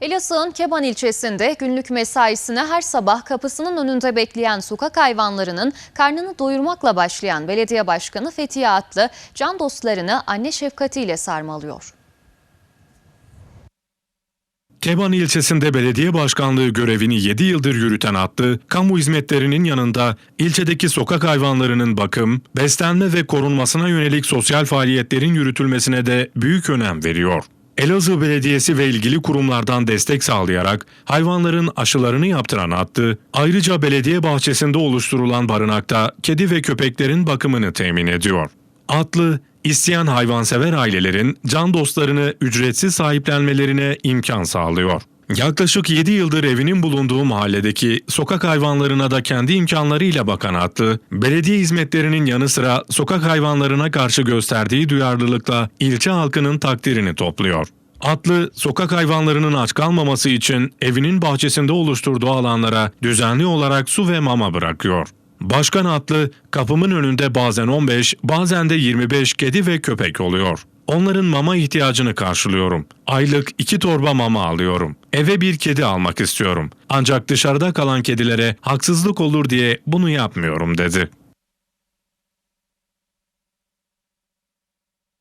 Elazığ'ın Keban ilçesinde günlük mesaisine her sabah kapısının önünde bekleyen sokak hayvanlarının karnını doyurmakla başlayan belediye başkanı Fethiye Atlı can dostlarını anne şefkatiyle sarmalıyor. Keban ilçesinde belediye başkanlığı görevini 7 yıldır yürüten Atlı, kamu hizmetlerinin yanında ilçedeki sokak hayvanlarının bakım, beslenme ve korunmasına yönelik sosyal faaliyetlerin yürütülmesine de büyük önem veriyor. Elazığ Belediyesi ve ilgili kurumlardan destek sağlayarak hayvanların aşılarını yaptıran Atlı, ayrıca belediye bahçesinde oluşturulan barınakta kedi ve köpeklerin bakımını temin ediyor. Atlı, isteyen hayvansever ailelerin can dostlarını ücretsiz sahiplenmelerine imkan sağlıyor. Yaklaşık 7 yıldır evinin bulunduğu mahalledeki sokak hayvanlarına da kendi imkanlarıyla bakan Atlı, belediye hizmetlerinin yanı sıra sokak hayvanlarına karşı gösterdiği duyarlılıkla ilçe halkının takdirini topluyor. Atlı, sokak hayvanlarının aç kalmaması için evinin bahçesinde oluşturduğu alanlara düzenli olarak su ve mama bırakıyor. Başkan Atlı, kapımın önünde bazen 15, bazen de 25 kedi ve köpek oluyor. Onların mama ihtiyacını karşılıyorum. Aylık iki torba mama alıyorum. Eve bir kedi almak istiyorum. Ancak dışarıda kalan kedilere haksızlık olur diye bunu yapmıyorum dedi.